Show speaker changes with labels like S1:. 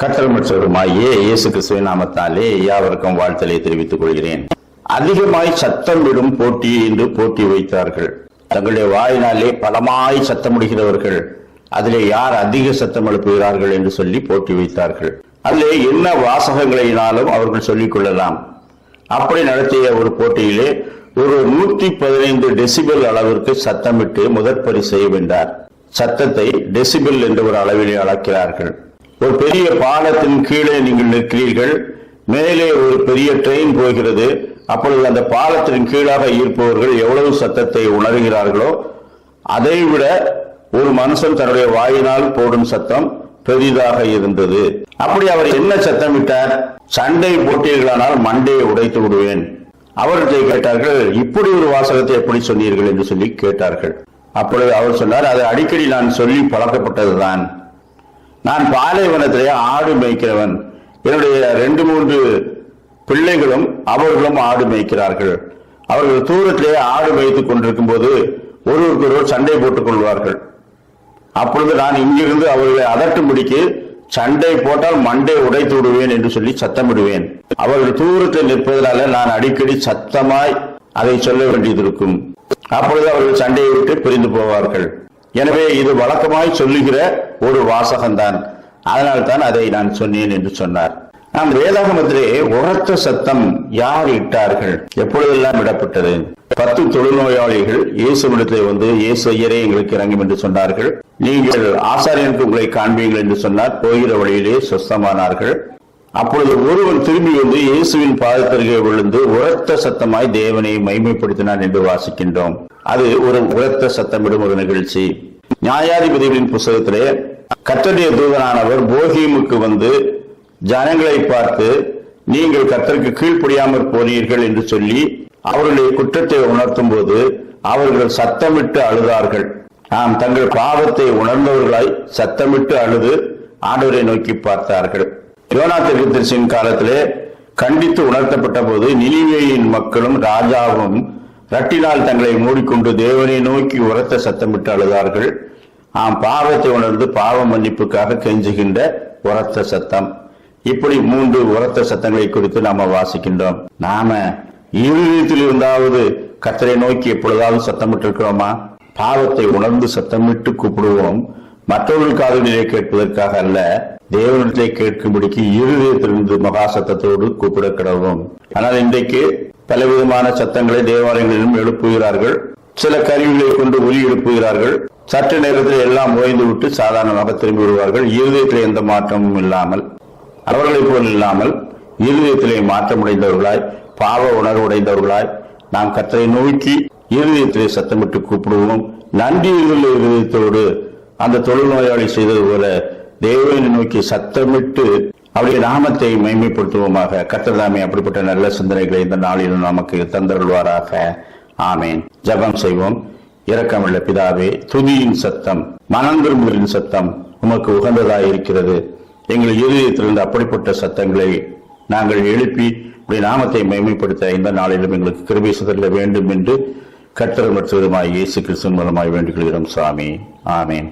S1: கற்றல் இயேசு கிறிஸ்துவின் நாமத்தாலே யாவருக்கும் வாழ்த்தலை தெரிவித்துக் கொள்கிறேன். அதிகமாய் சத்தம் விடும் போட்டி என்று போட்டி வைத்தார்கள். தங்களுடைய வாயினாலே பலமாய் சத்தமிடுகிறவர்கள் அதிலே யார் அதிக சத்தம் எழுப்புகிறார்கள் என்று சொல்லி போட்டி வைத்தார்கள். அதிலே என்ன வாசகங்களினாலும் அவர்கள் சொல்லிக் கொள்ளலாம். அப்படி நடத்திய ஒரு போட்டியிலே ஒரு நூற்றி பதினைந்து டெசிபல் அளவிற்கு சத்தமிட்டு முதற் பரிசை வென்றார். சத்தத்தை டெசிபல் என்ற ஒரு அளவிலே அளக்கிறார்கள். ஒரு பெரிய பாலத்தின் கீழே நீங்கள் நிற்கிறீர்கள். மேலே ஒரு பெரிய ட்ரெயின் போகிறது. அப்பொழுது அந்த பாலத்தின் கீழாக இருப்பவர்கள் எவ்வளவு சத்தத்தை உணர்கிறார்களோ அதை விட ஒரு மனுஷன் தன்னுடைய வாயினால் போடும் சத்தம் பெரிதாக இருந்தது. அப்படி அவர் என்ன சத்தமிட்டார்? சண்டை போட்டீர்களானால் மண்டையை உடைத்து விடுவேன். அவர்களை கேட்டார்கள் இப்படி ஒரு வாசகத்தை எப்படி சொன்னீர்கள்? என்று சொல்லி கேட்டார்கள். அப்பொழுது அவர் சொன்னார் அது அடிக்கடி நான் சொல்லி பழக்கப்பட்டதுதான். நான் பாலைவனத்திலே ஆடு மேய்க்கிறவன். என்னுடைய ரெண்டு மூன்று பிள்ளைகளும் அவர்களும் ஆடு மேய்க்கிறார்கள். அவர்கள் தூரத்திலே ஆடு மேய்த்துக் கொண்டிருக்கும் போது ஒருவருக்கொருவர் சண்டை போட்டுக் கொள்வார்கள். அப்பொழுது நான் இங்கிருந்து அவர்களை அதட்டும்படிக்கு சண்டை போட்டால் மண்டை உடைத்து விடுவேன் என்று சொல்லி சத்தமிடுவேன். அவர்கள் தூரத்தில் நிற்பதனால நான் அடிக்கடி சத்தமாய் அதை சொல்ல வேண்டியது இருக்கும். அப்பொழுது அவர்கள் சண்டையை விட்டு பிரிந்து போவார்கள். எனவே இது வழக்கமாய் சொல்லுகிற ஒரு வாசகம்தான். அதனால் தான் அதை நான் சொன்னேன் என்று சொன்னார். நாம் வேதாகமத்திலே உரத்த சத்தம் யார் இட்டார்கள்? எப்பொழுதெல்லாம் இடப்பட்டது பத்து தொழுநோயாளிகள் இயேசுவிடத்திலே வந்து இயேசு ஐயரே எங்களுக்கு இறங்கும் என்று சொன்னார்கள். நீங்கள் ஆசாரியனுக்கு உங்களை காண்பீங்கள் என்று சொன்னார். போகிற வழியிலே சொஸ்தமானார்கள். அப்பொழுது ஒருவன் திரும்பி வந்து இயேசுவின் பாதத்திற்கே விழுந்து உரத்த சத்தமாய் தேவனை மைமைப்படுத்தினான் என்று வாசிக்கின்றோம். அது ஒரு உரத்த சத்தமிடும் ஒரு நிகழ்ச்சி. நியாயாதிபதிகளின் புஸ்தகத்திலே கத்தருடைய தூதனானவர் போகியமுக்கு வந்து ஜனங்களை பார்த்து நீங்கள் கத்தருக்கு கீழ்ப்படியாமற் போனீர்கள் என்று சொல்லி அவருடைய குற்றத்தை உணர்த்தும் போது அவர்கள் சத்தமிட்டு அழுதார்கள். நாம் தங்கள் பாவத்தை உணர்ந்தவர்களாய் சத்தமிட்டு அழுது ஆண்டவரை நோக்கி பார்த்தார்கள். யோனா திருத்தரிசின் காலத்திலே கண்டித்து உணர்த்தப்பட்ட போது நினிவேயின் மக்களும் ராஜாவும் ரட்டினால் தங்களை மூடிக்கொண்டு தேவனை நோக்கி உரத்த சத்தமிட்டு அழுதார்கள். ஆம் பாவத்தை உணர்ந்து பாவ மன்னிப்புக்காக கெஞ்சுகின்ற உரத்த சத்தம். இப்படி மூன்று உரத்த சத்தங்களை குறித்து நாம வாசிக்கின்றோம். நாம இருதயத்தில் இருந்தாவது கத்தரை நோக்கி எப்பொழுதாவது சத்தமிட்டு இருக்கிறோமா பாவத்தை உணர்ந்து சத்தமிட்டு கூப்பிடுவோம். மற்றவர்கள் காதலிலே கேட்பதற்காக அல்ல தேவனிடத்தை கேட்கும்படிக்கு இருதயத்திலிருந்து மகா சத்தத்தோடு கூப்பிட கிடவும் ஆனால் இன்றைக்கு பலவிதமான சத்தங்களை தேவாலயங்களிலும் எழுப்புகிறார்கள். சில கருவிகளை கொண்டு ஒலி எழுப்புகிறார்கள். சற்று நேரத்தில் எல்லாம் ஓய்ந்து விட்டு சாதாரணமாக திரும்பி விடுவார்கள். இருதயத்தில் எந்த மாற்றமும் இல்லாமல் அவர்களைப் போல் இல்லாமல் இருதயத்திலே மாற்றமடைந்தவர்களாய் பாவ உணர்வுடைந்தவர்களாய் நாம் கத்தரை நோக்கி இருதயத்திலே சத்தமிட்டு கூப்பிடுவோம். நன்றியுள்ள இருதயத்தோடு அந்த நோயாளி செய்தது போல தேவனை நோக்கி சத்தமிட்டு அவருடைய நாமத்தை மைமைப்படுத்துவோமாக. கத்தர்தாமே அப்படிப்பட்ட நல்ல சிந்தனைகளை இந்த நாளிலும் நமக்கு தந்தருள்வாராக. ஆமேன். ஜெபம் செய்வோம். இரக்கமுள்ள பிதாவே துதியின் சத்தம் மனம் சத்தம் உமக்கு உகந்ததாய் இருக்கிறது. எங்கள் இருதயத்திலிருந்து அப்படிப்பட்ட சத்தங்களை நாங்கள் எழுப்பி உடைய நாமத்தை மைமைப்படுத்த இந்த நாளிலும் எங்களுக்கு கிருபை சுதரிட வேண்டும் என்று கர்த்தர் மற்றும் இயேசு கிறிஸ்தன் மூலமாய் வேண்டிக் சுவாமி. ஆமேன்.